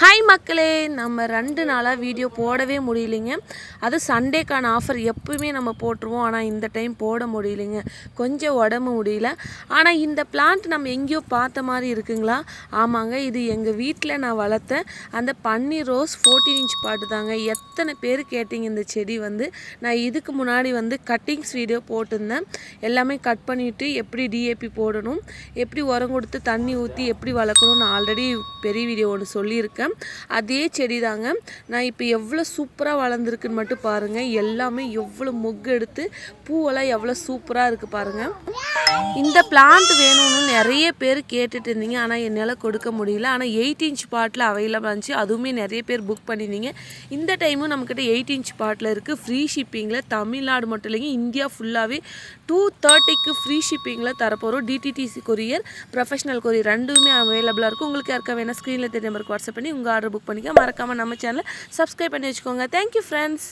Hi மக்களே நம்ம ரெண்டு நாளாக வீடியோ போடவே முடியலைங்க. அது சண்டேக்கான ஆஃபர் எப்பவுமே நம்ம போட்டுருவோம். ஆனால் இந்த டைம் போட முடியலைங்க. கொஞ்சம் உடம்பு முடியல. ஆனால் இந்த பிளான்ட் நம்ம எங்கேயோ பார்த்த மாதிரி இருக்குங்களா? ஆமாங்க இது எங்கள் வீட்டில் நான் வளர்த்த அந்த பன்னீர் ரோஸ் ஃபோர்டீன் இன்ச் பாட்டு தாங்க எத்தனை பேர் கேட்டிங்க இந்த செடி வந்து? நான் இதுக்கு முன்னாடி வந்து கட்டிங்ஸ் வீடியோ போட்டிருந்தேன். எல்லாமே கட் பண்ணிவிட்டு எப்படி டிஏபி போடணும் எப்படி உரம் கொடுத்து தண்ணி ஊற்றி எப்படி வளர்க்கணும்னு ஆல்ரெடி பெரிய வீடியோ ஒன்று சொல்லியிருக்கேன். அதே செடி தாங்க நான் இப்போ எவ்வளோ சூப்பராக வளர்ந்துருக்குன்னு மட்டும் பாருங்கள் எல்லாமே எவ்வளோ மொக்கு எடுத்து பூவெல்லாம் எவ்வளோ சூப்பராக இருக்குது பாருங்கள் இந்த பிளான்ட் வேணும்னு நிறைய பேர் கேட்டுட்டு இருந்தீங்க. ஆனால் என்னால் கொடுக்க முடியல. ஆனால் எயிட் இன்ச் பாட்டில் அவைலபிள் இருந்துச்சு அதுவுமே நிறைய பேர் புக் பண்ணியிருந்தீங்க. இந்த டைமும் நம்மக்கிட்ட எயிட் இன்ச் பாட்டில் இருக்குது ஃப்ரீ ஷிப்பிங்கில் தமிழ்நாடு மட்டும் இல்லைங்க. இந்தியா ஃபுல்லாகவே டூ தேர்ட்டிக்கு ஃப்ரீ ஷிப்பிங்கில் தரப்போகிறோம் டிடிடிசி கொரியர் ப்ரொஃபஷனல் கொரியர் ரெண்டுமே அவைலபிளாக இருக்கும் உங்களுக்கு யாருக்கா வேணால் ஸ்க்ரீனில் தெரிய நம்பருக்கு வாட்ஸ்அப் பண்ணி உங்கள் ஆர்டர் புக் பண்ணிக்க மறக்காமல் நம்ம சேனலை சப்ஸ்கிரைப் பண்ணி வச்சுக்கோங்க. Thank you friends